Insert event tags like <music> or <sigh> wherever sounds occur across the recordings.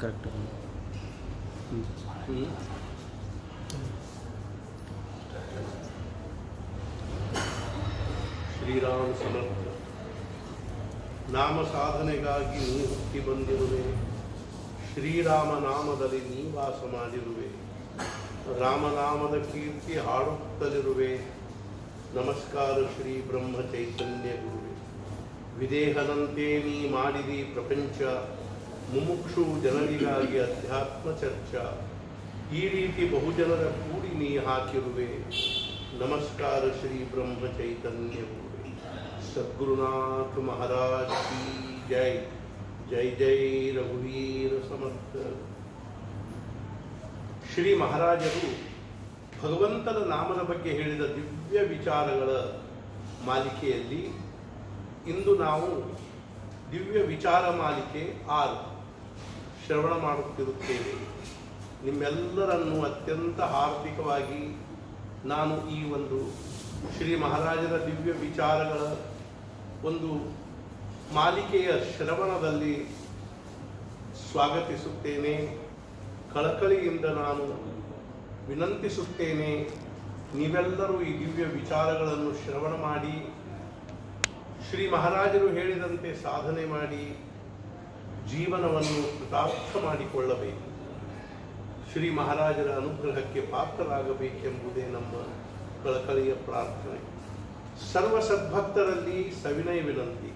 Correct. Shriram ಸಮರ್ಥ. ನಾಮ ಸಾಧನೆಗಾಗಿ ನೀ ಹುಟ್ಟಿ ಬಂದಿರುವೆ. ಶ್ರೀರಾಮ ನಾಮದಲ್ಲಿ ನೀ ವಾಸ ಮಾಡಿರುವೆ ರಾಮನಾಮದ ಕೀರ್ತಿ ಹಾಡುತ್ತಲಿರುವೆ. ನಮಸ್ಕಾರ ಶ್ರೀ ಬ್ರಹ್ಮ ಚೈತನ್ಯ ಗುರುವೆ ವಿದೇಹದಂತೆ ನೀ ಮಾಡಿದಿ ಪ್ರಪಂಚ, ಮುಮುಕ್ಷು ಜನರಿಗಾಗಿ ಅಧ್ಯಾತ್ಮ ಚರ್ಚಾ ಈ ರೀತಿ ಬಹುಜನರ ಕೂಡಿ ನೀ ಹಾಕಿರುವೆ. ನಮಸ್ಕಾರ ಶ್ರೀ ಬ್ರಹ್ಮ ಚೈತನ್ಯ ಸದ್ಗುರುನಾಥ ಮಹಾರಾಜ್ ಜೈ. ಜೈ ಜೈ ರಘುವೀರ ಸಮರ್ಥ. ಶ್ರೀ ಮಹಾರಾಜರು ಭಗವಂತನ ನಾಮದ ಬಗ್ಗೆ ಹೇಳಿದ ದಿವ್ಯ ವಿಚಾರಗಳ ಮಾಲಿಕೆಯಲ್ಲಿ ಇಂದು ನಾವು ದಿವ್ಯ ವಿಚಾರ ಮಾಲಿಕೆ ಆರು ಶ್ರವಣ ಮಾಡುತ್ತಿರುತ್ತೇವೆ. ನಿಮ್ಮೆಲ್ಲರನ್ನು ಅತ್ಯಂತ ಹಾರ್ದಿಕವಾಗಿ ನಾನು ಈ ಒಂದು ಶ್ರೀ ಮಹಾರಾಜರ ದಿವ್ಯ ವಿಚಾರಗಳ ಒಂದು ಮಾಲಿಕೆಯ ಶ್ರವಣದಲ್ಲಿ ಸ್ವಾಗತಿಸುತ್ತೇನೆ. ಕಳಕಳಿಯಿಂದ ನಾನು ವಿನಂತಿಸುತ್ತೇನೆ, ನೀವೆಲ್ಲರೂ ಈ ದಿವ್ಯ ವಿಚಾರಗಳನ್ನು ಶ್ರವಣ ಮಾಡಿ ಶ್ರೀ ಮಹಾರಾಜರು ಹೇಳಿದಂತೆ ಸಾಧನೆ ಮಾಡಿ ಜೀವನವನ್ನು ಕೃತಾರ್ಥ ಮಾಡಿಕೊಳ್ಳಬೇಕು. ಶ್ರೀ ಮಹಾರಾಜರ ಅನುಗ್ರಹಕ್ಕೆ ಪಾತ್ರರಾಗಬೇಕೆಂಬುದೇ ನಮ್ಮ ಕಳಕಳಿಯ ಪ್ರಾರ್ಥನೆ. ಸರ್ವ ಸದ್ಭಕ್ತರಲ್ಲಿ ಸವಿನಯ ವಿನಂತಿ.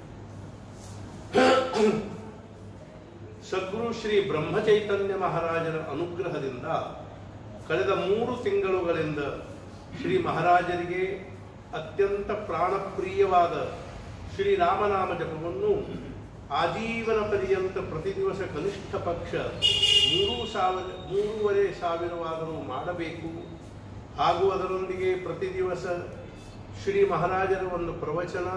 ಸದ್ಗುರು ಶ್ರೀ ಬ್ರಹ್ಮಚೈತನ್ಯ ಮಹಾರಾಜರ ಅನುಗ್ರಹದಿಂದ ಕಳೆದ ಮೂರು ತಿಂಗಳುಗಳಿಂದ ಶ್ರೀ ಮಹಾರಾಜರಿಗೆ ಅತ್ಯಂತ ಪ್ರಾಣಪ್ರಿಯವಾದ ಶ್ರೀರಾಮನಾಮ ಜಪವನ್ನು ಆಜೀವನ ಪರ್ಯಂತ ಪ್ರತಿ ದಿವಸ ಕನಿಷ್ಠ ಪಕ್ಷ ಮೂರು ಸಾವಿರ, ಮೂರುವರೆ ಸಾವಿರವಾದರೂ ಮಾಡಬೇಕು. ಹಾಗೂ ಅದರೊಂದಿಗೆ ಪ್ರತಿ ದಿವಸ ಶ್ರೀ ಮಹಾರಾಜರ ಒಂದು ಪ್ರವಚನ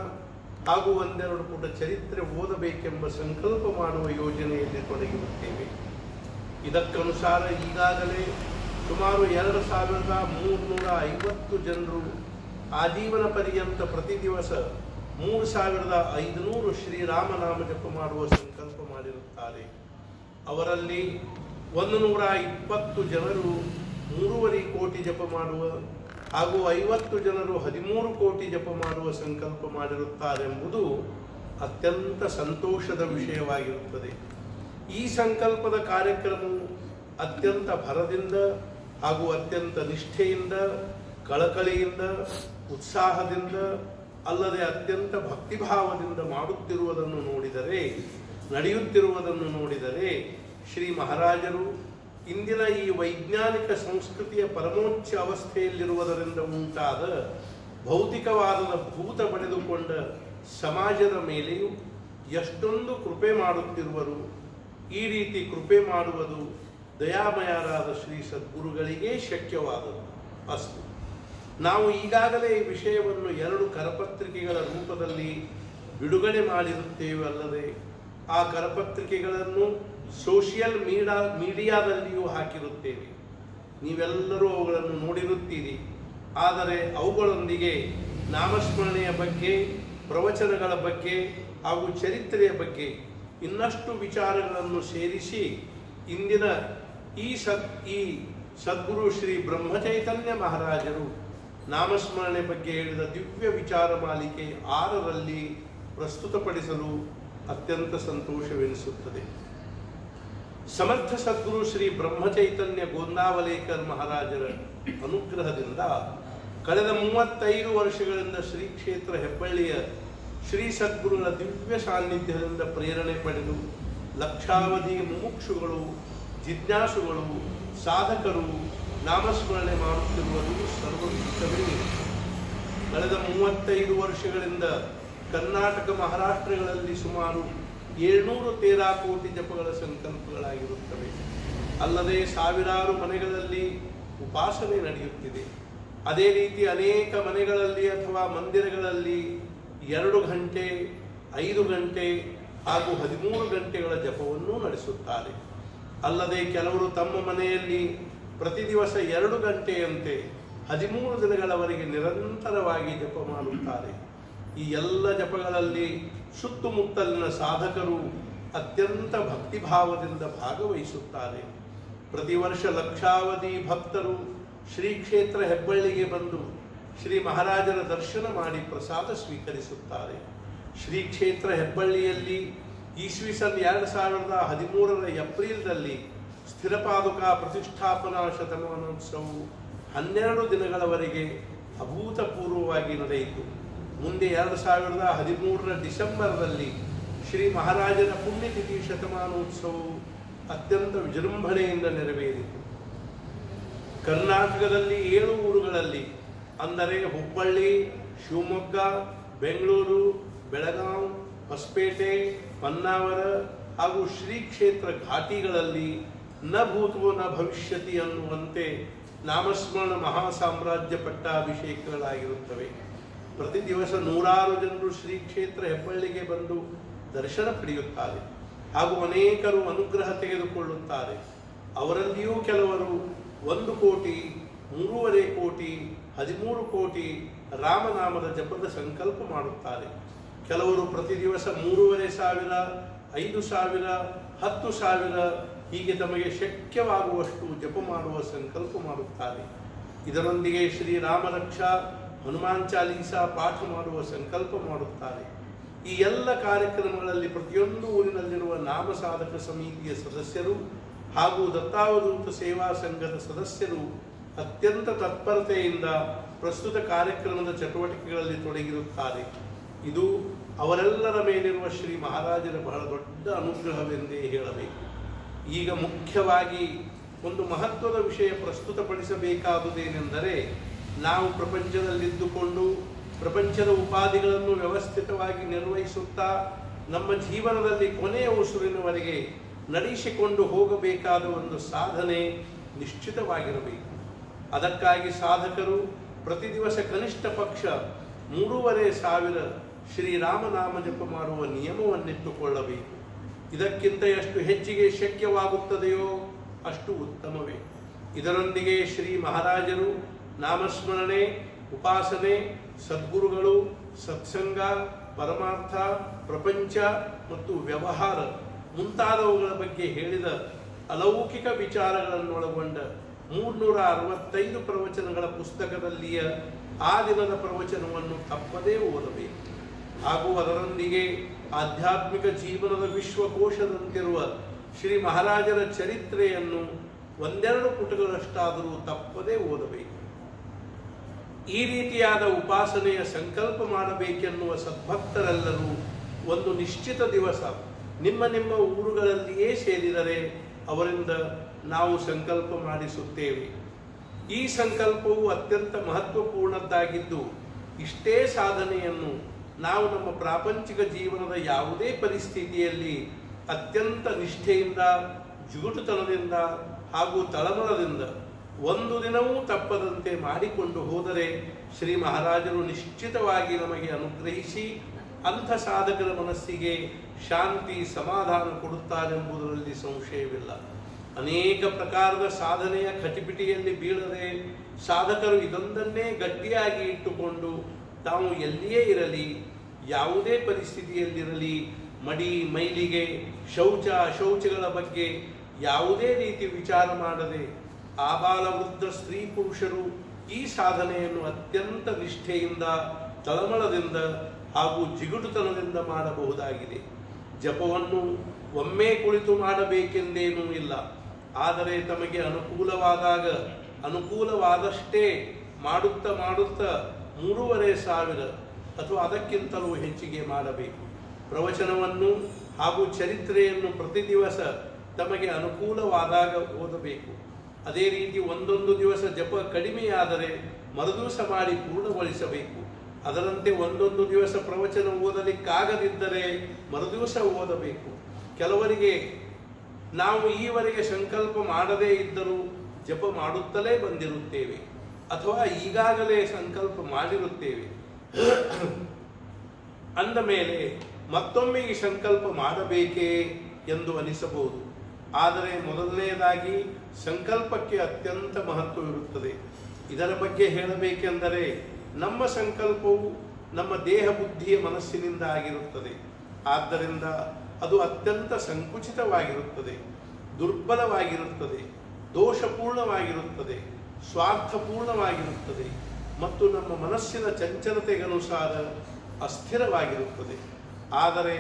ಹಾಗೂ ಒಂದೆರಡು ಪುಟ ಚರಿತ್ರೆ ಓದಬೇಕೆಂಬ ಸಂಕಲ್ಪ ಮಾಡುವ ಯೋಜನೆಯಲ್ಲಿ ತೊಡಗಿರುತ್ತೇವೆ. ಇದಕ್ಕನುಸಾರ ಈಗಾಗಲೇ ಸುಮಾರು ಎರಡು ಸಾವಿರದ ಮೂರುನೂರ ಐವತ್ತು ಜನರು ಆಜೀವನ ಪರ್ಯಂತ ಪ್ರತಿ ದಿವಸ ಮೂರು ಸಾವಿರದ ಐದುನೂರು ಶ್ರೀರಾಮನಾಮ ಜಪ ಮಾಡುವ ಸಂಕಲ್ಪ ಮಾಡಿರುತ್ತಾರೆ. ಅವರಲ್ಲಿ ಒಂದು ನೂರ ಇಪ್ಪತ್ತು ಜನರು ಮೂರುವರೆ ಕೋಟಿ ಜಪ ಮಾಡುವ ಹಾಗೂ ಐವತ್ತು ಜನರು ಹದಿಮೂರು ಕೋಟಿ ಜಪ ಮಾಡುವ ಸಂಕಲ್ಪ ಮಾಡಿರುತ್ತಾರೆಂಬುದು ಅತ್ಯಂತ ಸಂತೋಷದ ವಿಷಯವಾಗಿರುತ್ತದೆ. ಈ ಸಂಕಲ್ಪದ ಕಾರ್ಯಕ್ರಮವು ಅತ್ಯಂತ ಭರದಿಂದ ಹಾಗೂ ಅತ್ಯಂತ ನಿಷ್ಠೆಯಿಂದ, ಕಳಕಳಿಯಿಂದ, ಉತ್ಸಾಹದಿಂದ ಅಲ್ಲದೆ ಅತ್ಯಂತ ಭಕ್ತಿಭಾವದಿಂದ ಮಾಡುತ್ತಿರುವುದನ್ನು ನೋಡಿದರೆ, ನಡೆಯುತ್ತಿರುವುದನ್ನು ನೋಡಿದರೆ, ಶ್ರೀ ಮಹಾರಾಜರು ಇಂದಿನ ಈ ವೈಜ್ಞಾನಿಕ ಸಂಸ್ಕೃತಿಯ ಪರಮೋಚ್ಚ ಅವಸ್ಥೆಯಲ್ಲಿರುವುದರಿಂದ ಉಂಟಾದ ಭೌತಿಕವಾದದ ಭೂತ ಪಡೆದುಕೊಂಡ ಸಮಾಜದ ಮೇಲೆಯೂ ಎಷ್ಟೊಂದು ಕೃಪೆ ಮಾಡುತ್ತಿರುವರು. ಈ ರೀತಿ ಕೃಪೆ ಮಾಡುವುದು ದಯಾಮಯರಾದ ಶ್ರೀ ಸದ್ಗುರುಗಳಿಗೆ ಶಕ್ಯವಾದದ್ದು. ಅಸ್ತು. ನಾವು ಈಗಾಗಲೇ ಈ ವಿಷಯವನ್ನು ಎರಡು ಕರಪತ್ರಿಕೆಗಳ ರೂಪದಲ್ಲಿ ಬಿಡುಗಡೆ ಮಾಡಿರುತ್ತೇವೆ ಅಲ್ಲದೆ, ಆ ಕರಪತ್ರಿಕೆಗಳನ್ನು ಸೋಷಿಯಲ್ ಮೀಡಾ, ಮೀಡಿಯಾದಲ್ಲಿಯೂ ಹಾಕಿರುತ್ತೇವೆ. ನೀವೆಲ್ಲರೂ ಅವುಗಳನ್ನು ನೋಡಿರುತ್ತೀರಿ. ಆದರೆ ಅವುಗಳೊಂದಿಗೆ ನಾಮಸ್ಮರಣೆಯ ಬಗ್ಗೆ, ಪ್ರವಚನಗಳ ಬಗ್ಗೆ ಹಾಗೂ ಚರಿತ್ರೆಯ ಬಗ್ಗೆ ಇನ್ನಷ್ಟು ವಿಚಾರಗಳನ್ನು ಸೇರಿಸಿ ಇಂದಿನ ಈ ಸದ್ ಈ ಸದ್ಗುರು ಶ್ರೀ ಬ್ರಹ್ಮಚೈತನ್ಯ ಮಹಾರಾಜರು ನಾಮಸ್ಮರಣೆ ಬಗ್ಗೆ ಹೇಳಿದ ದಿವ್ಯ ವಿಚಾರ ಮಾಲಿಕೆ ಆರರಲ್ಲಿ ಪ್ರಸ್ತುತಪಡಿಸಲು ಅತ್ಯಂತ ಸಂತೋಷವೆನಿಸುತ್ತದೆ. ಸಮರ್ಥ ಸದ್ಗುರು ಶ್ರೀ ಬ್ರಹ್ಮಚೈತನ್ಯ ಗೋಂದಾವಲೇಕರ್ ಮಹಾರಾಜರ ಅನುಗ್ರಹದಿಂದ ಕಳೆದ ಮೂವತ್ತೈದು ವರ್ಷಗಳಿಂದ ಶ್ರೀ ಕ್ಷೇತ್ರ ಹೆಬ್ಬಳ್ಳಿಯ ಶ್ರೀ ಸದ್ಗುರುಗಳ ದಿವ್ಯ ಸಾನ್ನಿಧ್ಯದಿಂದ ಪ್ರೇರಣೆ ಪಡೆದು ಲಕ್ಷಾವಧಿ ಮುಮುಕ್ಷುಗಳು, ಜಿಜ್ಞಾಸುಗಳು, ಸಾಧಕರು ನಾಮಸ್ಮರಣೆ ಮಾಡುತ್ತಿರುವುದು ಸರ್ವವಿದಿತವೇ ಕಳೆದ ಮೂವತ್ತೈದು ವರ್ಷಗಳಿಂದ ಕರ್ನಾಟಕ ಮಹಾರಾಷ್ಟ್ರಗಳಲ್ಲಿ ಸುಮಾರು ಏಳ್ನೂರು ತೇರಾ ಕೋಟಿ ಜಪಗಳ ಸಂಕಲ್ಪಗಳಾಗಿರುತ್ತವೆ. ಅಲ್ಲದೆ ಸಾವಿರಾರು ಮನೆಗಳಲ್ಲಿ ಉಪಾಸನೆ ನಡೆಯುತ್ತಿದೆ. ಅದೇ ರೀತಿ ಅನೇಕ ಮನೆಗಳಲ್ಲಿ ಅಥವಾ ಮಂದಿರಗಳಲ್ಲಿ ಎರಡು ಗಂಟೆ, ಐದು ಗಂಟೆ ಹಾಗೂ ಹದಿಮೂರು ಗಂಟೆಗಳ ಜಪವನ್ನು ನಡೆಸುತ್ತಾರೆ. ಅಲ್ಲದೆ ಕೆಲವರು ತಮ್ಮ ಮನೆಯಲ್ಲಿ ಪ್ರತಿ ದಿವಸ ಎರಡು ಗಂಟೆಯಂತೆ ಹದಿಮೂರು ದಿನಗಳವರೆಗೆ ನಿರಂತರವಾಗಿ ಜಪ ಮಾಡುತ್ತಾರೆ. ಈ ಎಲ್ಲ ಜಪಗಳಲ್ಲಿ ಸುತ್ತಮುತ್ತಲಿನ ಸಾಧಕರು ಅತ್ಯಂತ ಭಕ್ತಿಭಾವದಿಂದ ಭಾಗವಹಿಸುತ್ತಾರೆ. ಪ್ರತಿ ವರ್ಷ ಲಕ್ಷಾವಧಿ ಭಕ್ತರು ಶ್ರೀ ಕ್ಷೇತ್ರ ಹೆಬ್ಬಳ್ಳಿಗೆ ಬಂದು ಶ್ರೀ ಮಹಾರಾಜರ ದರ್ಶನ ಮಾಡಿ ಪ್ರಸಾದ ಸ್ವೀಕರಿಸುತ್ತಾರೆ. ಶ್ರೀ ಕ್ಷೇತ್ರ ಹೆಬ್ಬಳ್ಳಿಯಲ್ಲಿ ಈಸ್ವಿಸನ್ ಎರಡು ಸಾವಿರದ ಹದಿಮೂರರ ಏಪ್ರಿಲ್ದಲ್ಲಿ ಸ್ಥಿರಪಾದುಕಾ ಪ್ರತಿಷ್ಠಾಪನಾ ಶತಮಾನೋತ್ಸವವು ಹನ್ನೆರಡು ದಿನಗಳವರೆಗೆ ಅಭೂತಪೂರ್ವವಾಗಿ ನಡೆಯಿತು. ಮುಂದೆ ಎರಡು ಸಾವಿರದ ಹದಿಮೂರರ ಡಿಸೆಂಬರ್ನಲ್ಲಿ ಶ್ರೀ ಮಹಾರಾಜನ ಪುಣ್ಯತಿಥಿ ಶತಮಾನೋತ್ಸವವು ಅತ್ಯಂತ ವಿಜೃಂಭಣೆಯಿಂದ ನೆರವೇರಿತು. ಕರ್ನಾಟಕದಲ್ಲಿ ಏಳು ಊರುಗಳಲ್ಲಿ, ಅಂದರೆ ಹುಬ್ಬಳ್ಳಿ, ಶಿವಮೊಗ್ಗ, ಬೆಂಗಳೂರು, ಬೆಳಗಾಂ, ಹೊಸಪೇಟೆ, ಹೊನ್ನಾವರ ಹಾಗೂ ಶ್ರೀ ಕ್ಷೇತ್ರ ಘಾಟಿಗಳಲ್ಲಿ ನ ಭೂತವೋ ನ ಭವಿಷ್ಯತಿ ಅನ್ನುವಂತೆ ನಾಮಸ್ಮರಣ ಮಹಾ ಸಾಮ್ರಾಜ್ಯ ಪಟ್ಟಾಭಿಷೇಕಗಳಾಗಿರುತ್ತವೆ. ಪ್ರತಿ ದಿವಸ ನೂರಾರು ಜನರು ಶ್ರೀ ಕ್ಷೇತ್ರ ಹೆಬ್ಬಳ್ಳಿಗೆ ಬಂದು ದರ್ಶನ ಪಡೆಯುತ್ತಾರೆ. ಹಾಗೂ ಅನೇಕರು ಅನುಗ್ರಹ ತೆಗೆದುಕೊಳ್ಳುತ್ತಾರೆ. ಅವರಲ್ಲಿಯೂ ಕೆಲವರು ಒಂದು ಕೋಟಿ, ಮೂರುವರೆ ಕೋಟಿ, ಹದಿಮೂರು ಕೋಟಿ ರಾಮನಾಮದ ಜಪದ ಸಂಕಲ್ಪ ಮಾಡುತ್ತಾರೆ. ಕೆಲವರು ಪ್ರತಿ ದಿವಸ ಮೂರುವರೆ ಸಾವಿರ, ಐದು ಸಾವಿರ, ಹತ್ತು ಸಾವಿರ ಹೀಗೆ ತಮಗೆ ಶಕ್ಯವಾಗುವಷ್ಟು ಜಪ ಮಾಡುವ ಸಂಕಲ್ಪ ಮಾಡುತ್ತಾರೆ. ಇದರೊಂದಿಗೆ ಶ್ರೀರಾಮ ರಕ್ಷಾ, ಹನುಮಾನ್ ಚಾಲೀಸಾ, ಪಾಠ ಮಾಡುವ ಸಂಕಲ್ಪ ಮಾಡುತ್ತಾರೆ. ಈ ಎಲ್ಲ ಕಾರ್ಯಕ್ರಮಗಳಲ್ಲಿ ಪ್ರತಿಯೊಂದು ಊರಿನಲ್ಲಿರುವ ನಾಮ ಸಾಧಕ ಸಮಿತಿಯ ಸದಸ್ಯರು ಹಾಗೂ ದತ್ತಾವಧೂತ ಸೇವಾ ಸಂಘದ ಸದಸ್ಯರು ಅತ್ಯಂತ ತತ್ಪರತೆಯಿಂದ ಪ್ರಸ್ತುತ ಕಾರ್ಯಕ್ರಮದ ಚಟುವಟಿಕೆಗಳಲ್ಲಿ ತೊಡಗಿರುತ್ತಾರೆ. ಇದು ಅವರೆಲ್ಲರ ಮೇಲಿರುವ ಶ್ರೀ ಮಹಾರಾಜರ ಬಹಳ ದೊಡ್ಡ ಅನುಗ್ರಹವೆಂದೇ ಹೇಳಬೇಕು. ಈಗ ಮುಖ್ಯವಾಗಿ ಒಂದು ಮಹತ್ವದ ವಿಷಯ ಪ್ರಸ್ತುತಪಡಿಸಬೇಕಾದುದೇನೆಂದರೆ ನಾವು ಪ್ರಪಂಚದಲ್ಲಿದ್ದುಕೊಂಡು ಪ್ರಪಂಚದ ಉಪಾಧಿಗಳನ್ನು ವ್ಯವಸ್ಥಿತವಾಗಿ ನಿರ್ವಹಿಸುತ್ತಾ ನಮ್ಮ ಜೀವನದಲ್ಲಿ ಕೊನೆಯ ಉಸುರಿನವರೆಗೆ ನಡೆಸಿಕೊಂಡು ಹೋಗಬೇಕಾದ ಒಂದು ಸಾಧನೆ ನಿಶ್ಚಿತವಾಗಿರಬೇಕು. ಅದಕ್ಕಾಗಿ ಸಾಧಕರು ಪ್ರತಿ ದಿವಸ ಕನಿಷ್ಠ ಪಕ್ಷ ಮೂರುವರೆ ಸಾವಿರ ಶ್ರೀರಾಮನಾಮ ಜಪ ಮಾಡುವ ನಿಯಮವನ್ನಿಟ್ಟುಕೊಳ್ಳಬೇಕು. ಇದಕ್ಕಿಂತ ಎಷ್ಟು ಹೆಚ್ಚಿಗೆ ಶಕ್ಯವಾಗುತ್ತದೆಯೋ ಅಷ್ಟು ಉತ್ತಮವೇ. ಇದರೊಂದಿಗೆ ಶ್ರೀ ಮಹಾರಾಜರು ನಾಮಸ್ಮರಣೆ, ಉಪಾಸನೆ, ಸದ್ಗುರುಗಳು, ಸತ್ಸಂಗ, ಪರಮಾರ್ಥ, ಪ್ರಪಂಚ ಮತ್ತು ವ್ಯವಹಾರ ಮುಂತಾದವುಗಳ ಬಗ್ಗೆ ಹೇಳಿದ ಅಲೌಕಿಕ ವಿಚಾರಗಳನ್ನೊಳಗೊಂಡ ಮೂರ್ನೂರ ಅರವತ್ತೈದು ಪ್ರವಚನಗಳ ಪುಸ್ತಕದಲ್ಲಿಯ ಆ ದಿನದ ಪ್ರವಚನವನ್ನು ತಪ್ಪದೇ ಓದಬೇಕು. ಹಾಗೂ ಅದರೊಂದಿಗೆ ಆಧ್ಯಾತ್ಮಿಕ ಜೀವನದ ವಿಶ್ವಕೋಶದಂತಿರುವ ಶ್ರೀ ಮಹಾರಾಜರ ಚರಿತ್ರೆಯನ್ನು ಒಂದೆರಡು ಪುಟಗಳಷ್ಟಾದರೂ ತಪ್ಪದೇ ಓದಬೇಕು. ಈ ರೀತಿಯಾದ ಉಪಾಸನೆಯ ಸಂಕಲ್ಪ ಮಾಡಬೇಕೆನ್ನುವ ಸದ್ಭಕ್ತರೆಲ್ಲರೂ ಒಂದು ನಿಶ್ಚಿತ ದಿವಸ ನಿಮ್ಮ ನಿಮ್ಮ ಊರುಗಳಲ್ಲಿಯೇ ಸೇರಿದರೆ ಅವರಿಂದ ನಾವು ಸಂಕಲ್ಪ ಮಾಡಿಸುತ್ತೇವೆ. ಈ ಸಂಕಲ್ಪವು ಅತ್ಯಂತ ಮಹತ್ವಪೂರ್ಣದ್ದಾಗಿದ್ದು ಇಷ್ಟೇ ಸಾಧನೆಯನ್ನು ನಾವು ನಮ್ಮ ಪ್ರಾಪಂಚಿಕ ಜೀವನದ ಯಾವುದೇ ಪರಿಸ್ಥಿತಿಯಲ್ಲಿ ಅತ್ಯಂತ ನಿಷ್ಠೆಯಿಂದ ಜುಗುಟುತನದಿಂದ ಹಾಗೂ ತಳಮಳದಿಂದ ಒಂದು ದಿನವೂ ತಪ್ಪದಂತೆ ಮಾಡಿಕೊಂಡು ಹೋದರೆ ಶ್ರೀ ಮಹಾರಾಜರು ನಿಶ್ಚಿತವಾಗಿ ನಮಗೆ ಅನುಗ್ರಹಿಸಿ ಅಂಥ ಸಾಧಕರ ಮನಸ್ಸಿಗೆ ಶಾಂತಿ, ಸಮಾಧಾನ ಕೊಡುತ್ತಾರೆಂಬುದರಲ್ಲಿ ಸಂಶಯವಿಲ್ಲ. ಅನೇಕ ಪ್ರಕಾರದ ಸಾಧನೆಯ ಖಟಿಪಿಟಿಯಲ್ಲಿ ಬೀಳದೆ ಸಾಧಕರು ಇದೊಂದನ್ನೇ ಗಟ್ಟಿಯಾಗಿ ಇಟ್ಟುಕೊಂಡು ತಾವು ಎಲ್ಲಿಯೇ ಇರಲಿ ಯಾವುದೇ ಪರಿಸ್ಥಿತಿಯಲ್ಲಿರಲಿ, ಮಡಿ, ಮೈಲಿಗೆ, ಶೌಚ ಅಶೌಚಗಳ ಬಗ್ಗೆ ಯಾವುದೇ ರೀತಿ ವಿಚಾರ ಮಾಡದೆ ಆಬಾಲ ವೃದ್ಧ ಸ್ತ್ರೀ ಪುರುಷರು ಈ ಸಾಧನೆಯನ್ನು ಅತ್ಯಂತ ನಿಷ್ಠೆಯಿಂದ, ತಳಮಳದಿಂದ ಹಾಗೂ ಜಿಗುಟುತನದಿಂದ ಮಾಡಬಹುದಾಗಿದೆ. ಜಪವನ್ನು ಒಮ್ಮೆ ಕುಳಿತು ಮಾಡಬೇಕೆಂದೇನೂ ಇಲ್ಲ. ಆದರೆ ತಮಗೆ ಅನುಕೂಲವಾದಾಗ, ಅನುಕೂಲವಾದಷ್ಟೇ ಮಾಡುತ್ತಾ ಮಾಡುತ್ತಾ ಮೂರುವರೆ ಸಾವಿರ ಅಥವಾ ಅದಕ್ಕಿಂತಲೂ ಹೆಚ್ಚಿಗೆ ಮಾಡಬೇಕು. ಪ್ರವಚನವನ್ನು ಹಾಗೂ ಚರಿತ್ರೆಯನ್ನು ಪ್ರತಿ ದಿವಸ ತಮಗೆ ಅನುಕೂಲವಾದಾಗ ಓದಬೇಕು. ಅದೇ ರೀತಿ ಒಂದೊಂದು ದಿವಸ ಜಪ ಕಡಿಮೆಯಾದರೆ ಮರುದಿವಸ ಮಾಡಿ ಪೂರ್ಣಗೊಳಿಸಬೇಕು. ಅದರಂತೆ ಒಂದೊಂದು ದಿವಸ ಪ್ರವಚನ ಓದಲಿಕ್ಕಾಗದಿದ್ದರೆ ಮರುದಿವಸ ಓದಬೇಕು. ಕೆಲವರಿಗೆ ನಾವು ಈವರೆಗೆ ಸಂಕಲ್ಪ ಮಾಡದೇ ಇದ್ದರೂ ಜಪ ಮಾಡುತ್ತಲೇ ಬಂದಿರುತ್ತೇವೆ ಅಥವಾ ಈಗಾಗಲೇ ಸಂಕಲ್ಪ ಮಾಡಿರುತ್ತೇವೆ. <coughs> ಅಂದ ಮೇಲೆ ಮತ್ತೊಮ್ಮೆ ಈ ಸಂಕಲ್ಪ ಮಾಡಬೇಕೇ ಎಂದು ಅನಿಸಬಹುದು. ಆದರೆ ಮೊದಲನೆಯದಾಗಿ ಸಂಕಲ್ಪಕ್ಕೆ ಅತ್ಯಂತ ಮಹತ್ವವಿರುತ್ತದೆ. ಇದರ ಬಗ್ಗೆ ಹೇಳಬೇಕೆಂದರೆ ನಮ್ಮ ಸಂಕಲ್ಪವು ನಮ್ಮ ದೇಹ ಬುದ್ಧಿಯ ಮನಸ್ಸಿನಿಂದ ಆಗಿರುತ್ತದೆ. ಆದ್ದರಿಂದ ಅದು ಅತ್ಯಂತ ಸಂಕುಚಿತವಾಗಿರುತ್ತದೆ, ದುರ್ಬಲವಾಗಿರುತ್ತದೆ, ದೋಷಪೂರ್ಣವಾಗಿರುತ್ತದೆ, ಸ್ವಾರ್ಥಪೂರ್ಣವಾಗಿರುತ್ತದೆ. ಮತ್ತು ನಮ್ಮ ಮನಸ್ಸಿನ ಚಂಚಲತೆಗನುಸಾರ ಅಸ್ಥಿರವಾಗಿರುತ್ತದೆ. ಆದರೆ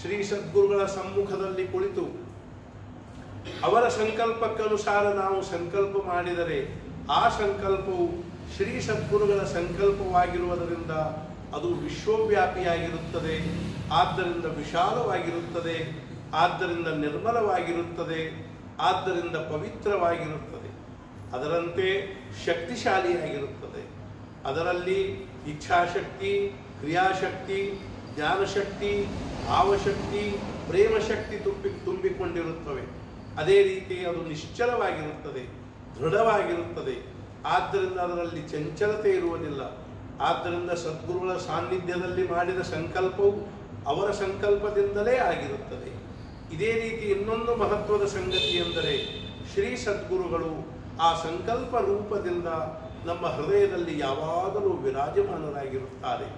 ಶ್ರೀ ಸದ್ಗುರುಗಳ ಸಮ್ಮುಖದಲ್ಲಿ ಕುಳಿತು ಅವರ ಸಂಕಲ್ಪಕ್ಕನುಸಾರ ನಾವು ಸಂಕಲ್ಪ ಮಾಡಿದರೆ ಆ ಸಂಕಲ್ಪವು ಶ್ರೀ ಸದ್ಗುರುಗಳ ಸಂಕಲ್ಪವಾಗಿರುವುದರಿಂದ ಅದು ವಿಶ್ವವ್ಯಾಪಿಯಾಗಿರುತ್ತದೆ, ಆದ್ದರಿಂದ ವಿಶಾಲವಾಗಿರುತ್ತದೆ, ಆದ್ದರಿಂದ ನಿರ್ಮಲವಾಗಿರುತ್ತದೆ, ಆದ್ದರಿಂದ ಪವಿತ್ರವಾಗಿರುತ್ತದೆ. ಅದರಂತೆ ಶಕ್ತಿಶಾಲಿಯಾಗಿರುತ್ತದೆ. ಅದರಲ್ಲಿ ಇಚ್ಛಾಶಕ್ತಿ, ಕ್ರಿಯಾಶಕ್ತಿ, ಜ್ಞಾನಶಕ್ತಿ, ಭಾವಶಕ್ತಿ, ಪ್ರೇಮಶಕ್ತಿ ತುಂಬಿ, ತುಂಬಿಕೊಂಡಿರುತ್ತವೆ. ಅದೇ ರೀತಿ ಅದು ನಿಶ್ಚಲವಾಗಿರುತ್ತದೆ, ದೃಢವಾಗಿರುತ್ತದೆ. ಆದ್ದರಿಂದ ಅದರಲ್ಲಿ ಚಂಚಲತೆ ಇರುವುದಿಲ್ಲ. ಆದ್ದರಿಂದ ಸದ್ಗುರುಗಳ ಸಾನ್ನಿಧ್ಯದಲ್ಲಿ ಮಾಡಿದ ಸಂಕಲ್ಪವು ಅವರ ಸಂಕಲ್ಪದಿಂದಲೇ ಆಗಿರುತ್ತದೆ. ಇದೇ ರೀತಿ ಇನ್ನೊಂದು ಮಹತ್ವದ ಸಂಗತಿ ಎಂದರೆ ಶ್ರೀ ಸದ್ಗುರುಗಳು ಆ ಸಂಕಲ್ಪ ರೂಪದಿಂದ ನಮ್ಮ ಹೃದಯದಲ್ಲಿ ಯಾವಾಗಲೂ ವಿರಾಜಮಾನರಾಗಿರುತ್ತಾರೆ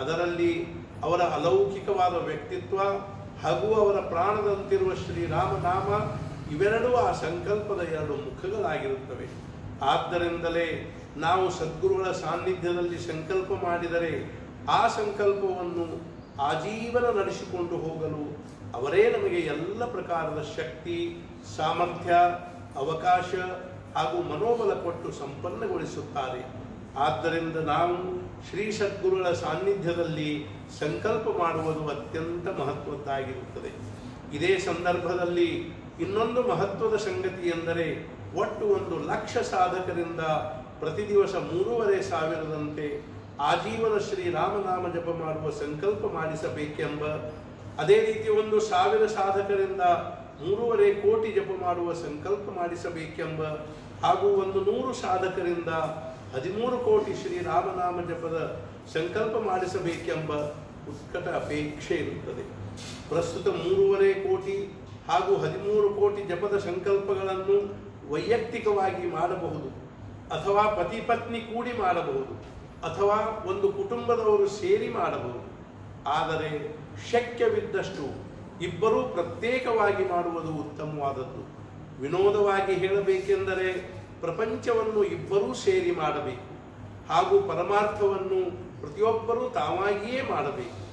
ಅದರಲ್ಲಿ ಅವರ ಅಲೌಕಿಕವಾದ ವ್ಯಕ್ತಿತ್ವ ಹಾಗೂ ಅವರ ಪ್ರಾಣದಂತಿರುವ ಶ್ರೀರಾಮನಾಮ ಇವೆರಡೂ ಆ ಸಂಕಲ್ಪದ ಎರಡು ಮುಖಗಳಾಗಿರುತ್ತವೆ. ಆದ್ದರಿಂದಲೇ ನಾವು ಸದ್ಗುರುಗಳ ಸಾನ್ನಿಧ್ಯದಲ್ಲಿ ಸಂಕಲ್ಪ ಮಾಡಿದರೆ ಆ ಸಂಕಲ್ಪವನ್ನು ಆಜೀವನ ನಡೆಸಿಕೊಂಡು ಹೋಗಲು ಅವರೇ ನಮಗೆ ಎಲ್ಲ ಪ್ರಕಾರದ ಶಕ್ತಿ, ಸಾಮರ್ಥ್ಯ, ಅವಕಾಶ ಹಾಗೂ ಮನೋಬಲ ಕೊಟ್ಟು ಸಂಪನ್ನಗೊಳಿಸುತ್ತಾರೆ. ಆದ್ದರಿಂದ ನಾವು ಶ್ರೀ ಸದ್ಗುರುಗಳ ಸಾನ್ನಿಧ್ಯದಲ್ಲಿ ಸಂಕಲ್ಪ ಮಾಡುವುದು ಅತ್ಯಂತ ಮಹತ್ವದ್ದಾಗಿರುತ್ತದೆ. ಇದೇ ಸಂದರ್ಭದಲ್ಲಿ ಇನ್ನೊಂದು ಮಹತ್ವದ ಸಂಗತಿ ಎಂದರೆ ಒಟ್ಟು ಒಂದು ಲಕ್ಷ ಸಾಧಕರಿಂದ ಪ್ರತಿ ದಿವಸ ಮೂರುವರೆ ಸಾವಿರದಂತೆ ಆಜೀವನ ಶ್ರೀರಾಮನಾಮ ಜಪ ಮಾಡುವ ಸಂಕಲ್ಪ ಮಾಡಿಸಬೇಕೆಂಬ ಅದೇ ರೀತಿ ಒಂದು ಸಾವಿರ ಸಾಧಕರಿಂದ ಮೂರುವರೆ ಕೋಟಿ ಜಪ ಮಾಡುವ ಸಂಕಲ್ಪ ಮಾಡಿಸಬೇಕೆಂಬ ಹಾಗೂ ಒಂದು ನೂರು ಸಾಧಕರಿಂದ ಹದಿಮೂರು ಕೋಟಿ ಶ್ರೀ ರಾಮನಾಮ ಜಪದ ಸಂಕಲ್ಪ ಮಾಡಿಸಬೇಕೆಂಬ ಉತ್ಕಟ ಅಪೇಕ್ಷೆ ಇರುತ್ತದೆ. ಪ್ರಸ್ತುತ ಮೂರುವರೆ ಕೋಟಿ ಹಾಗೂ ಹದಿಮೂರು ಕೋಟಿ ಜಪದ ಸಂಕಲ್ಪಗಳನ್ನು ವೈಯಕ್ತಿಕವಾಗಿ ಮಾಡಬಹುದು ಅಥವಾ ಪತಿ ಪತ್ನಿ ಕೂಡಿ ಮಾಡಬಹುದು ಅಥವಾ ಒಂದು ಕುಟುಂಬದವರು ಸೇರಿ ಮಾಡಬಹುದು. ಆದರೆ ಶಕ್ಯವಿದ್ದಷ್ಟು ಇಬ್ಬರೂ ಪ್ರತ್ಯೇಕವಾಗಿ ಮಾಡುವುದು ಉತ್ತಮವಾದದ್ದು. ವಿನೋದವಾಗಿ ಹೇಳಬೇಕೆಂದರೆ ಪ್ರಪಂಚವನ್ನು ಇಬ್ಬರೂ ಸೇರಿ ಮಾಡಬೇಕು. ಹಾಗೂ ಪರಮಾರ್ಥವನ್ನು ಪ್ರತಿಯೊಬ್ಬರೂ ತಾವಾಗಿಯೇ ಮಾಡಬೇಕು.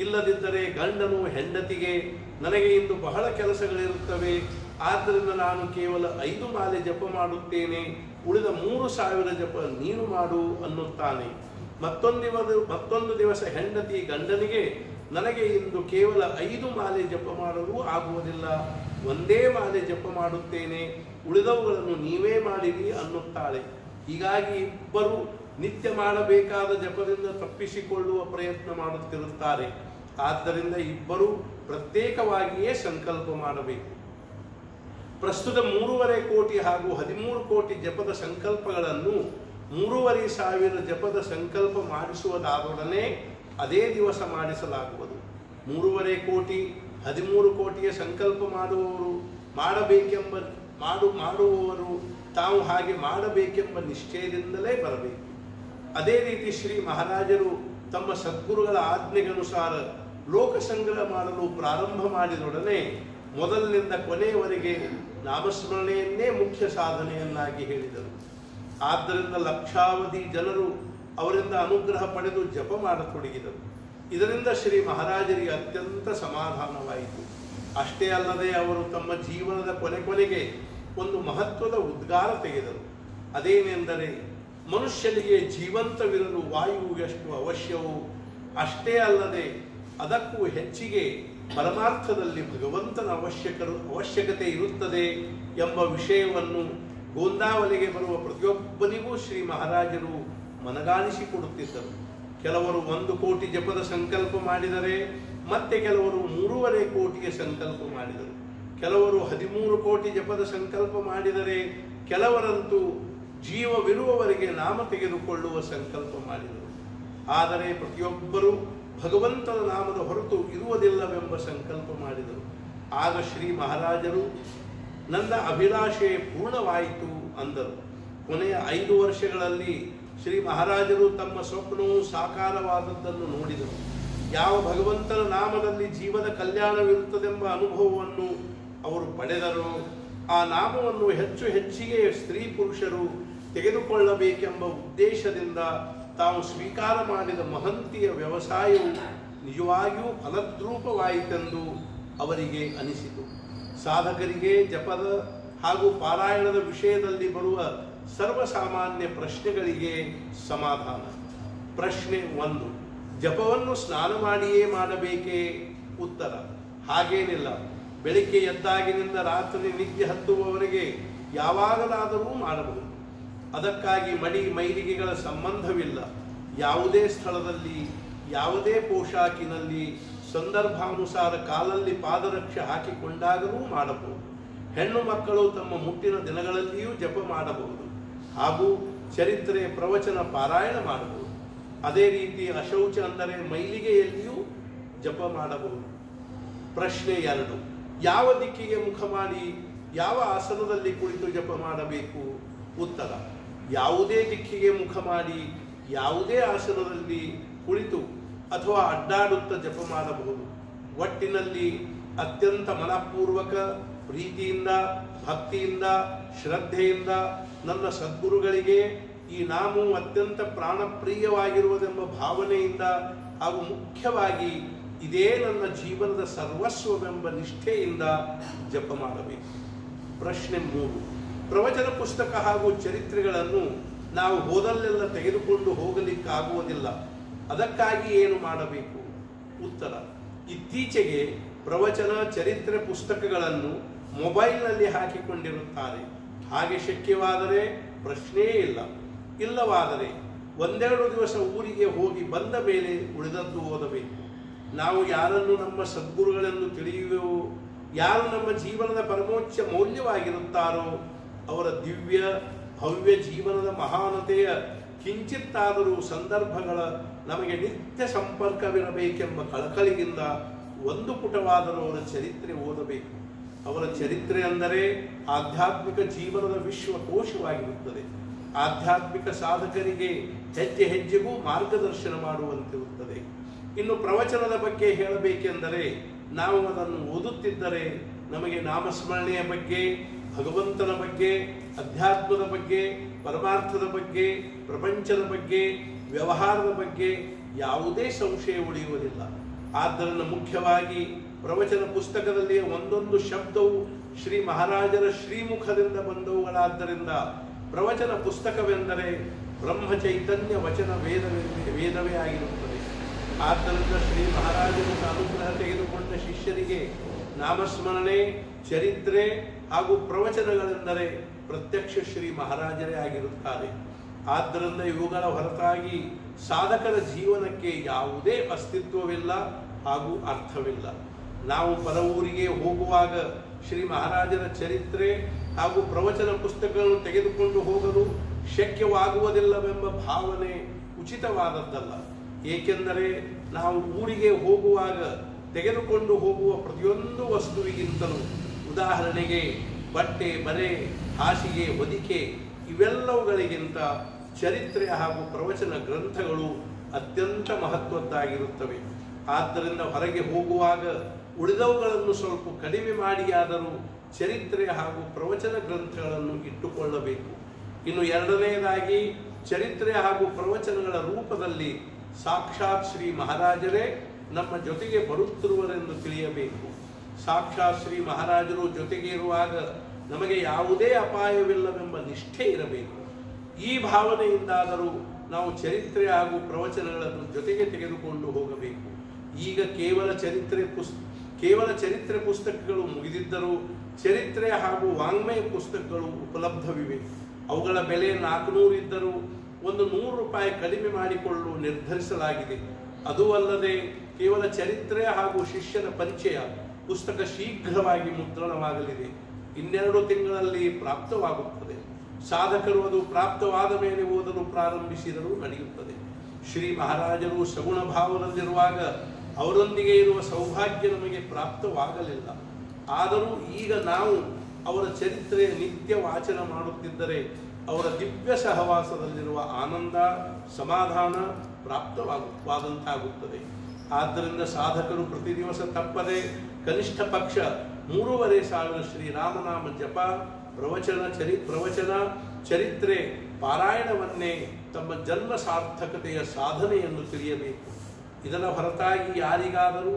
ಇಲ್ಲದಿದ್ದರೆ ಗಂಡನು ಹೆಂಡತಿಗೆ ನನಗೆ ಇಂದು ಬಹಳ ಕೆಲಸಗಳಿರುತ್ತವೆ. ಆದ್ದರಿಂದ ನಾನು ಕೇವಲ ಐದು ಮಾಲೆ ಜಪ ಮಾಡುತ್ತೇನೆ. ಉಳಿದ ಮೂರು ಸಾವಿರ ಜಪ ನೀನು ಮಾಡು ಅನ್ನುತ್ತಾನೆ. ಮತ್ತೊಂದು ಮತ್ತೊಂದು ದಿವಸ ಹೆಂಡತಿ ಗಂಡನಿಗೆ ನನಗೆ ಇಂದು ಕೇವಲ ಐದು ಮಾಲೆ ಜಪ ಮಾಡಲು ಆಗುವುದಿಲ್ಲ. ಒಂದೇ ಮಾಲೆ ಜಪ ಮಾಡುತ್ತೇನೆ. ಉಳಿದವುಗಳನ್ನು ನೀವೇ ಮಾಡಿರಿ ಅನ್ನುತ್ತಾಳೆ. ಹೀಗಾಗಿ ಇಬ್ಬರು ನಿತ್ಯ ಮಾಡಬೇಕಾದ ಜಪದಿಂದ ತಪ್ಪಿಸಿಕೊಳ್ಳುವ ಪ್ರಯತ್ನ ಮಾಡುತ್ತಿರುತ್ತಾರೆ. ಆದ್ದರಿಂದ ಇಬ್ಬರು ಪ್ರತ್ಯೇಕವಾಗಿಯೇ ಸಂಕಲ್ಪ ಮಾಡಬೇಕು. ಪ್ರಸ್ತುತ ಮೂರುವರೆ ಕೋಟಿ ಹಾಗೂ ಹದಿಮೂರು ಕೋಟಿ ಜಪದ ಸಂಕಲ್ಪಗಳನ್ನು ಮೂರುವರೆ ಸಾವಿರ ಜಪದ ಸಂಕಲ್ಪ ಮಾಡಿಸುವುದಾದೊಡನೆ ಅದೇ ದಿವಸ ಮಾಡಿಸಲಾಗುವುದು. ಮೂರುವರೆ ಕೋಟಿ, ಹದಿಮೂರು ಕೋಟಿಯ ಸಂಕಲ್ಪ ಮಾಡುವವರು, ಮಾಡಬೇಕೆಂಬ, ಮಾಡು, ಮಾಡುವವರು ತಾವು ಹಾಗೆ ಮಾಡಬೇಕೆಂಬ ನಿಶ್ಚಯದಿಂದಲೇ ಬರಬೇಕು. ಅದೇ ರೀತಿ ಶ್ರೀ ಮಹಾರಾಜರು ತಮ್ಮ ಸದ್ಗುರುಗಳ ಆಜ್ಞೆಗನುಸಾರ ಲೋಕ ಸಂಗ್ರಹ ಮಾಡಲು ಪ್ರಾರಂಭ ಮಾಡಿದೊಡನೆ ಮೊದಲಿನಿಂದ ಕೊನೆಯವರೆಗೆ ನಾಮಸ್ಮರಣೆಯನ್ನೇ ಮುಖ್ಯ ಸಾಧನೆಯನ್ನಾಗಿ ಹೇಳಿದರು. ಆದ್ದರಿಂದ ಲಕ್ಷಾವಧಿ ಜನರು ಅವರಿಂದ ಅನುಗ್ರಹ ಪಡೆದು ಜಪ ಮಾಡತೊಡಗಿದರು. ಇದರಿಂದ ಶ್ರೀ ಮಹಾರಾಜರಿಗೆ ಅತ್ಯಂತ ಸಮಾಧಾನವಾಯಿತು. ಅಷ್ಟೇ ಅಲ್ಲದೆ ಅವರು ತಮ್ಮ ಜೀವನದ ಕೊನೆ ಕೊನೆಗೆ ಒಂದು ಮಹತ್ವದ ಉದ್ಗಾರ ತೆಗೆದರು. ಅದೇನೆಂದರೆ, ಮನುಷ್ಯನಿಗೆ ಜೀವಂತವಿರಲು ವಾಯು ಎಷ್ಟು ಅವಶ್ಯವೋ, ಅಷ್ಟೇ ಅಲ್ಲದೆ ಅದಕ್ಕೂ ಹೆಚ್ಚಿಗೆ ಪರಮಾರ್ಥದಲ್ಲಿ ಭಗವಂತನ ಅವಶ್ಯಕರು, ಅವಶ್ಯಕತೆ ಇರುತ್ತದೆ ಎಂಬ ವಿಷಯವನ್ನು ಗೋಂದಾವಲಿಗೆ ಬರುವ ಪ್ರತಿಯೊಬ್ಬನಿಗೂ ಶ್ರೀ ಮಹಾರಾಜರು ಮನಗಾಣಿಸಿಕೊಡುತ್ತಿದ್ದರು ಕೆಲವರು ಒಂದು ಕೋಟಿ ಜಪದ ಸಂಕಲ್ಪ ಮಾಡಿದರೆ, ಮತ್ತೆ ಕೆಲವರು ಮೂರುವರೆ ಕೋಟಿಗೆ ಸಂಕಲ್ಪ ಮಾಡಿದರು. ಕೆಲವರು ಹದಿಮೂರು ಕೋಟಿ ಜಪದ ಸಂಕಲ್ಪ ಮಾಡಿದರೆ, ಕೆಲವರಂತೂ ಜೀವವಿರುವವರೆಗೆ ನಾಮ ತೆಗೆದುಕೊಳ್ಳುವ ಸಂಕಲ್ಪ ಮಾಡಿದರು. ಆದರೆ ಪ್ರತಿಯೊಬ್ಬರೂ ಭಗವಂತನ ನಾಮದ ಹೊರತು ಇರುವುದಿಲ್ಲವೆಂಬ ಸಂಕಲ್ಪ ಮಾಡಿದರು. ಆಗ ಶ್ರೀ ಮಹಾರಾಜರು ನನ್ನ ಅಭಿಲಾಷೆ ಪೂರ್ಣವಾಯಿತು ಅಂದರು. ಕೊನೆಯ ಐದು ವರ್ಷಗಳಲ್ಲಿ ಶ್ರೀ ಮಹಾರಾಜರು ತಮ್ಮ ಸ್ವಪ್ನವು ಸಾಕಾರವಾದದ್ದನ್ನು ನೋಡಿದರು. ಯಾವ ಭಗವಂತನ ನಾಮದಲ್ಲಿ ಜೀವದ ಕಲ್ಯಾಣವಿರುತ್ತದೆಂಬ ಅನುಭವವನ್ನು ಅವರು ಪಡೆದರು. ಆ ನಾಮವನ್ನು ಹೆಚ್ಚು ಹೆಚ್ಚಿಗೆ ಸ್ತ್ರೀ ಪುರುಷರು ತೆಗೆದುಕೊಳ್ಳಬೇಕೆಂಬ ಉದ್ದೇಶದಿಂದ ತಾವು ಸ್ವೀಕಾರ ಮಾಡಿದ ಮಹಂತಿಯ ವ್ಯವಸಾಯವು ನಿಜವಾಗಿಯೂ ಫಲದ್ರೂಪವಾಯಿತೆಂದು ಅವರಿಗೆ ಅನಿಸಿತು. ಸಾಧಕರಿಗೆ ಜಪದ ಹಾಗೂ ಪಾರಾಯಣದ ವಿಷಯದಲ್ಲಿ ಬರುವ ಸರ್ವಸಾಮಾನ್ಯ ಪ್ರಶ್ನೆಗಳಿಗೆ ಸಮಾಧಾನ. ಪ್ರಶ್ನೆ ಒಂದು, ಜಪವನ್ನು ಸ್ನಾನ ಮಾಡಿಯೇ ಮಾಡಬೇಕೇ? ಉತ್ತರ, ಹಾಗೇನಿಲ್ಲ. ಬೆಳಿಗ್ಗೆ ಎದ್ದಾಗಿನಿಂದ ರಾತ್ರಿ ನಿದ್ದೆ ಹತ್ತುವವರೆಗೆ ಯಾವಾಗಲಾದರೂ ಮಾಡಬಹುದು. ಅದಕ್ಕಾಗಿ ಮಡಿ ಮೈಲಿಗೆಗಳ ಸಂಬಂಧವಿಲ್ಲ. ಯಾವುದೇ ಸ್ಥಳದಲ್ಲಿ, ಯಾವುದೇ ಪೋಷಾಕಿನಲ್ಲಿ, ಸಂದರ್ಭಾನುಸಾರ ಕಾಲಲ್ಲಿ ಪಾದರಕ್ಷೆ ಹಾಕಿಕೊಂಡಾಗಲೂ ಮಾಡಬಹುದು. ಹೆಣ್ಣು ಮಕ್ಕಳು ತಮ್ಮ ಮುಟ್ಟಿನ ದಿನಗಳಲ್ಲಿಯೂ ಜಪ ಮಾಡಬಹುದು. ಹಾಗೂ ಚರಿತ್ರೆ ಪ್ರವಚನ ಪಾರಾಯಣ ಮಾಡಬಹುದು. ಅದೇ ರೀತಿ ಅಶೌಚ ಅಂದರೆ ಮೈಲಿಗೆಯಲ್ಲಿಯೂ ಜಪ ಮಾಡಬಹುದು. ಪ್ರಶ್ನೆ ಎರಡು, ಯಾವ ದಿಕ್ಕಿಗೆ ಮುಖ ಮಾಡಿ ಯಾವ ಆಸನದಲ್ಲಿ ಕುಳಿತು ಜಪ ಮಾಡಬೇಕು? ಉತ್ತರ, ಯಾವುದೇ ದಿಕ್ಕಿಗೆ ಮುಖ ಮಾಡಿ ಯಾವುದೇ ಆಸನದಲ್ಲಿ ಕುಳಿತು ಅಥವಾ ಅಡ್ಡಾಡುತ್ತಾ ಜಪ ಮಾಡಬಹುದು. ಒಟ್ಟಿನಲ್ಲಿ ಅತ್ಯಂತ ಮನಪೂರ್ವಕ ಪ್ರೀತಿಯಿಂದ, ಭಕ್ತಿಯಿಂದ, ಶ್ರದ್ಧೆಯಿಂದ ನನ್ನ ಸದ್ಗುರುಗಳಿಗೆ ಈ ನಾಮವು ಅತ್ಯಂತ ಪ್ರಾಣಪ್ರಿಯವಾಗಿರುವುದೆಂಬ ಭಾವನೆಯಿಂದ ಹಾಗೂ ಮುಖ್ಯವಾಗಿ ಇದೇ ನನ್ನ ಜೀವನದ ಸರ್ವಸ್ವವೆಂಬ ನಿಷ್ಠೆಯಿಂದ ಜಪ ಮಾಡಬೇಕು. ಪ್ರಶ್ನೆ ಮೂರು. ಪ್ರವಚನ ಪುಸ್ತಕ ಹಾಗೂ ಚರಿತ್ರೆಗಳನ್ನು ನಾವು ಓದಲ್ಲೆಲ್ಲ ತೆಗೆದುಕೊಂಡು ಹೋಗಲಿಕ್ಕಾಗುವುದಿಲ್ಲ. ಅದಕ್ಕಾಗಿ ಏನು ಮಾಡಬೇಕು? ಉತ್ತರ. ಇತ್ತೀಚೆಗೆ ಪ್ರವಚನ, ಚರಿತ್ರೆ ಪುಸ್ತಕಗಳನ್ನು ಮೊಬೈಲ್ನಲ್ಲಿ ಹಾಕಿಕೊಂಡಿರುತ್ತಾರೆ. ಹಾಗೆ ಶಕ್ಯವಾದರೆ ಪ್ರಶ್ನೆಯೇ ಇಲ್ಲ. ಇಲ್ಲವಾದರೆ ಒಂದೆರಡು ದಿವಸ ಊರಿಗೆ ಹೋಗಿ ಬಂದ ಮೇಲೆ ಉಳಿದದ್ದು ಓದಬೇಕು. ನಾವು ಯಾರನ್ನು ನಮ್ಮ ಸದ್ಗುರುಗಳನ್ನು ತಿಳಿಯುವೆವೋ, ಯಾರು ನಮ್ಮ ಜೀವನದ ಪರಮೋಚ್ಚ ಮೌಲ್ಯವಾಗಿರುತ್ತಾರೋ, ಅವರ ದಿವ್ಯ, ಭವ್ಯ ಜೀವನದ ಮಹಾನತೆಯ ಕಿಂಚಿತ್ತಾದರೂ ಸಂದರ್ಭಗಳ ನಮಗೆ ನಿತ್ಯ ಸಂಪರ್ಕವಿರಬೇಕೆಂಬ ಕಳಕಳಿಯಿಂದ ಒಂದು ಪುಟವಾದರೂ ಅವರ ಚರಿತ್ರೆ ಓದಬೇಕು. ಅವರ ಚರಿತ್ರೆ ಅಂದರೆ ಆಧ್ಯಾತ್ಮಿಕ ಜೀವನದ ವಿಶ್ವಕೋಶವಾಗಿರುತ್ತದೆ. ಆಧ್ಯಾತ್ಮಿಕ ಸಾಧಕರಿಗೆ ಹೆಜ್ಜೆ ಹೆಜ್ಜೆಗೂ ಮಾರ್ಗದರ್ಶನ ಮಾಡುವಂತಿರುತ್ತದೆ ಇನ್ನು ಪ್ರವಚನದ ಬಗ್ಗೆ ಹೇಳಬೇಕೆಂದರೆ ನಾವು ಅದನ್ನು ಓದುತ್ತಿದ್ದರೆ ನಮಗೆ ನಾಮಸ್ಮರಣೆಯ ಬಗ್ಗೆ, ಭಗವಂತನ ಬಗ್ಗೆ, ಅಧ್ಯಾತ್ಮದ ಬಗ್ಗೆ, ಪರಮಾರ್ಥದ ಬಗ್ಗೆ, ಪ್ರಪಂಚದ ಬಗ್ಗೆ, ವ್ಯವಹಾರದ ಬಗ್ಗೆ ಯಾವುದೇ ಸಂಶಯ ಉಳಿಯುವುದಿಲ್ಲ. ಆದ್ದರಿಂದ ಮುಖ್ಯವಾಗಿ ಪ್ರವಚನ ಪುಸ್ತಕದಲ್ಲಿ ಒಂದೊಂದು ಶಬ್ದವು ಶ್ರೀ ಮಹಾರಾಜರ ಶ್ರೀಮುಖದಿಂದ ಬಂದವುಗಳಾದ್ದರಿಂದ ಪ್ರವಚನ ಪುಸ್ತಕವೆಂದರೆ ಬ್ರಹ್ಮ ಚೈತನ್ಯ ವಚನ ವೇದವೇ ವೇದವೇ ಆಗಿರುತ್ತದೆ. ಆದ್ದರಿಂದ ಶ್ರೀ ಮಹಾರಾಜರಿಂದ ಅನುಗ್ರಹ ತೆಗೆದುಕೊಂಡ ಶಿಷ್ಯರಿಗೆ ನಾಮಸ್ಮರಣೆ, ಚರಿತ್ರೆ ಹಾಗೂ ಪ್ರವಚನಗಳೆಂದರೆ ಪ್ರತ್ಯಕ್ಷ ಶ್ರೀ ಮಹಾರಾಜರೇ ಆಗಿರುತ್ತಾರೆ. ಆದ್ದರಿಂದ ಇವುಗಳ ಹೊರತಾಗಿ ಸಾಧಕರ ಜೀವನಕ್ಕೆ ಯಾವುದೇ ಅಸ್ತಿತ್ವವಿಲ್ಲ ಹಾಗೂ ಅರ್ಥವಿಲ್ಲ. ನಾವು ಪರ ಊರಿಗೆ ಹೋಗುವಾಗ ಶ್ರೀ ಮಹಾರಾಜರ ಚರಿತ್ರೆ ಹಾಗೂ ಪ್ರವಚನ ಪುಸ್ತಕಗಳನ್ನು ತೆಗೆದುಕೊಂಡು ಹೋಗಲು ಶಕ್ಯವಾಗುವುದಿಲ್ಲವೆಂಬ ಭಾವನೆ ಉಚಿತವಾದದ್ದಲ್ಲ. ಏಕೆಂದರೆ ನಾವು ಊರಿಗೆ ಹೋಗುವಾಗ ತೆಗೆದುಕೊಂಡು ಹೋಗುವ ಪ್ರತಿಯೊಂದು ವಸ್ತುವಿಗಿಂತಲೂ ಉದಾಹರಣೆಗೆ ಬಟ್ಟೆ ಬರೆ ಹಾಸಿಗೆ, ಹೊದಿಕೆ ಇವೆಲ್ಲವುಗಳಿಗಿಂತ ಚರಿತ್ರೆ ಹಾಗೂ ಪ್ರವಚನ ಗ್ರಂಥಗಳು ಅತ್ಯಂತ ಮಹತ್ವದ್ದಾಗಿರುತ್ತವೆ. ಆದ್ದರಿಂದ ಹೊರಗೆ ಹೋಗುವಾಗ ಉಳಿದವುಗಳನ್ನು ಸ್ವಲ್ಪ ಕಡಿಮೆ ಮಾಡಿಯಾದರೂ ಚರಿತ್ರೆ ಹಾಗೂ ಪ್ರವಚನ ಗ್ರಂಥಗಳನ್ನು ಇಟ್ಟುಕೊಳ್ಳಬೇಕು. ಇನ್ನು ಎರಡನೆಯದಾಗಿ, ಚರಿತ್ರೆ ಹಾಗೂ ಪ್ರವಚನಗಳ ರೂಪದಲ್ಲಿ ಸಾಕ್ಷಾತ್ ಶ್ರೀ ಮಹಾರಾಜರೇ ನಮ್ಮ ಜೊತೆಗೆ ಬರುತ್ತಿರುವರೆಂದು ತಿಳಿಯಬೇಕು. ಸಾಕ್ಷಾತ್ ಶ್ರೀ ಮಹಾರಾಜರು ಜೊತೆಗೆ ಇರುವಾಗ ನಮಗೆ ಯಾವುದೇ ಅಪಾಯವಿಲ್ಲವೆಂಬ ನಿಷ್ಠೆ ಇರಬೇಕು. ಈ ಭಾವನೆಯಿಂದಾದರೂ ನಾವು ಚರಿತ್ರೆ ಹಾಗೂ ಪ್ರವಚನಗಳನ್ನು ಜೊತೆಗೆ ತೆಗೆದುಕೊಂಡು ಹೋಗಬೇಕು. ಈಗ ಕೇವಲ ಚರಿತ್ರೆ ಪುಸ್ ಕೇವಲ ಚರಿತ್ರೆ ಪುಸ್ತಕಗಳು ಮುಗಿದಿದ್ದರೂ ಚರಿತ್ರೆ ಹಾಗೂ ವಾಂಗ್ಮಯ ಪುಸ್ತಕಗಳು ಉಪಲಬ್ಧವಿವೆ. ಅವುಗಳ ಬೆಲೆ ನಾಲ್ಕುನೂರು ಇದ್ದರೂ ಒಂದು ನೂರು ರೂಪಾಯಿ ಕಡಿಮೆ ಮಾಡಿಕೊಳ್ಳಲು ನಿರ್ಧರಿಸಲಾಗಿದೆ. ಅದೂ ಅಲ್ಲದೆ ಕೇವಲ ಚರಿತ್ರೆ ಹಾಗೂ ಶಿಷ್ಯನ ಪರಿಚಯ ಪುಸ್ತಕ ಶೀಘ್ರವಾಗಿ ಮುದ್ರಣವಾಗಲಿದೆ. ಇನ್ನೆರಡು ತಿಂಗಳಲ್ಲಿ ಪ್ರಾಪ್ತವಾಗುತ್ತದೆ. ಸಾಧಕರು ಅದು ಪ್ರಾಪ್ತವಾದ ಮೇಲೆ ಓದಲು ಪ್ರಾರಂಭಿಸಿದರೂ ನಡೆಯುತ್ತದೆ. ಶ್ರೀ ಮಹಾರಾಜರು ಸಗುಣ ಭಾವದಲ್ಲಿರುವಾಗ ಅವರೊಂದಿಗೆ ಇರುವ ಸೌಭಾಗ್ಯ ನಮಗೆ ಪ್ರಾಪ್ತವಾಗಲಿಲ್ಲ. ಆದರೂ ಈಗ ನಾವು ಅವರ ಚರಿತ್ರೆಯ ನಿತ್ಯ ವಾಚನ ಮಾಡುತ್ತಿದ್ದರೆ ಅವರ ದಿವ್ಯ ಸಹವಾಸದಲ್ಲಿರುವ ಆನಂದ, ಸಮಾಧಾನ ಪ್ರಾಪ್ತವಾಗುವಾದಂತಾಗುತ್ತದೆ ಆದ್ದರಿಂದ ಸಾಧಕರು ಪ್ರತಿ ದಿವಸ ತಪ್ಪದೆ ಕನಿಷ್ಠ ಪಕ್ಷ ಮೂರುವರೆ ಸಾವಿರ ಶ್ರೀರಾಮನಾಮ ಜಪ, ಪ್ರವಚನ, ಚರಿ, ಪ್ರವಚನ, ಚರಿತ್ರೆ, ಪಾರಾಯಣವನ್ನೇ ತಮ್ಮ ಜನ್ಮ ಸಾರ್ಥಕತೆಯ ಸಾಧನೆಯನ್ನು ತಿಳಿಯಬೇಕು. ಇದರ ಹೊರತಾಗಿ ಯಾರಿಗಾದರೂ,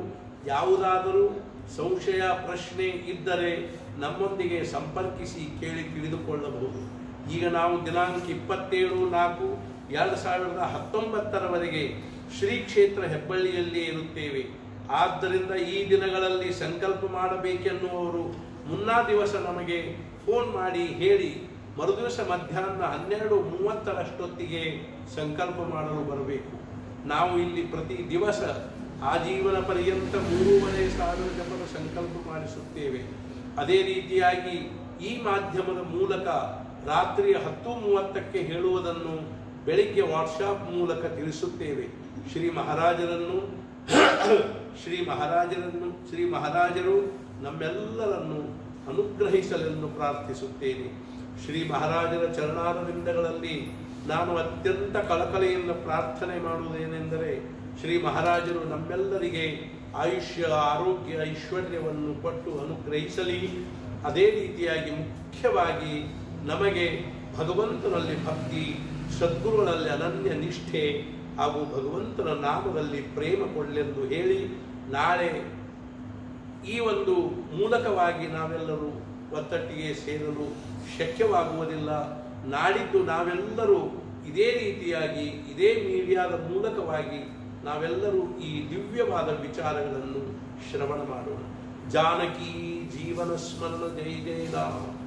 ಯಾವುದಾದರೂ ಸಂಶಯ, ಪ್ರಶ್ನೆ ಇದ್ದರೆ ನಮ್ಮೊಂದಿಗೆ ಸಂಪರ್ಕಿಸಿ ಕೇಳಿ ತಿಳಿದುಕೊಳ್ಳಬಹುದು. ಈಗ ನಾವು ದಿನಾಂಕ ಇಪ್ಪತ್ತೇಳು, ನಾಲ್ಕು, ಎರಡು ಸಾವಿರದ ಹತ್ತೊಂಬತ್ತರವರೆಗೆ ಶ್ರೀ ಕ್ಷೇತ್ರ ಹೆಬ್ಬಳ್ಳಿಯಲ್ಲಿಯೇ ಇರುತ್ತೇವೆ. ಆದ್ದರಿಂದ ಈ ದಿನಗಳಲ್ಲಿ ಸಂಕಲ್ಪ ಮಾಡಬೇಕೆನ್ನುವವರು ಮುನ್ನಾ ದಿವಸ ನಮಗೆ ಫೋನ್ ಮಾಡಿ ಹೇಳಿ, ಮರುದಿವಸ ಮಧ್ಯಾಹ್ನ ಹನ್ನೆರಡು ಮೂವತ್ತರಷ್ಟೊತ್ತಿಗೆ ಸಂಕಲ್ಪ ಮಾಡಲು ಬರಬೇಕು. ನಾವು ಇಲ್ಲಿ ಪ್ರತಿ ದಿವಸ ಆಜೀವನ ಪರ್ಯಂತ ಮೂರುವರೆ ಸಾವಿರ ಜನರ ಸಂಕಲ್ಪ ಮಾಡಿಸುತ್ತೇವೆ. ಅದೇ ರೀತಿಯಾಗಿ ಈ ಮಾಧ್ಯಮದ ಮೂಲಕ ರಾತ್ರಿ ಹತ್ತು ಮೂವತ್ತಕ್ಕೆ ಹೇಳುವುದನ್ನು ಬೆಳಿಗ್ಗೆ ವಾಟ್ಸಾಪ್ ಮೂಲಕ ತಿಳಿಸುತ್ತೇವೆ. ಶ್ರೀ ಮಹಾರಾಜರನ್ನು ಶ್ರೀ ಮಹಾರಾಜರನ್ನು, ಶ್ರೀ ಮಹಾರಾಜರು ನಮ್ಮೆಲ್ಲರನ್ನು ಅನುಗ್ರಹಿಸಲೆಂದು ಪ್ರಾರ್ಥಿಸುತ್ತೇನೆ. ಶ್ರೀ ಮಹಾರಾಜರ ಚರಣಾರವಿಂದಗಳಲ್ಲಿ ನಾನು ಅತ್ಯಂತ ಕಳಕಳಿಯಿಂದ ಪ್ರಾರ್ಥನೆ ಮಾಡುವುದೇನೆಂದರೆ ಶ್ರೀ ಮಹಾರಾಜರು ನಮ್ಮೆಲ್ಲರಿಗೆ ಆಯುಷ್ಯ ಆರೋಗ್ಯ ಐಶ್ವರ್ಯವನ್ನು ಕೊಟ್ಟು ಅನುಗ್ರಹಿಸಲಿ. ಅದೇ ರೀತಿಯಾಗಿ ಮುಖ್ಯವಾಗಿ ನಮಗೆ ಭಗವಂತನಲ್ಲಿ ಭಕ್ತಿ, ಸದ್ಗುರುಗಳಲ್ಲಿ ಅನನ್ಯ ನಿಷ್ಠೆ ಹಾಗೂ ಭಗವಂತನ ನಾಮದಲ್ಲಿ ಪ್ರೇಮ ಕೊಡಲೆಂದು ಹೇಳಿ ನಾಳೆ ಈ ಒಂದು ಮೂಲಕವಾಗಿ ನಾವೆಲ್ಲರೂ ಒತ್ತಟ್ಟಿಗೆ ಸೇರಲು ಶಕ್ಯವಾಗುವುದಿಲ್ಲ. ನಾಡಿದ್ದು ನಾವೆಲ್ಲರೂ ಇದೇ ರೀತಿಯಾಗಿ, ಇದೇ ಮೀಡಿಯಾದ ಮೂಲಕವಾಗಿ ನಾವೆಲ್ಲರೂ ಈ ದಿವ್ಯವಾದ ವಿಚಾರಗಳನ್ನು ಶ್ರವಣ ಮಾಡೋಣ. ಜಾನಕಿ ಜೀವನ ಸ್ಮರಣ ಜೈ ಜಯ ರಾಮ.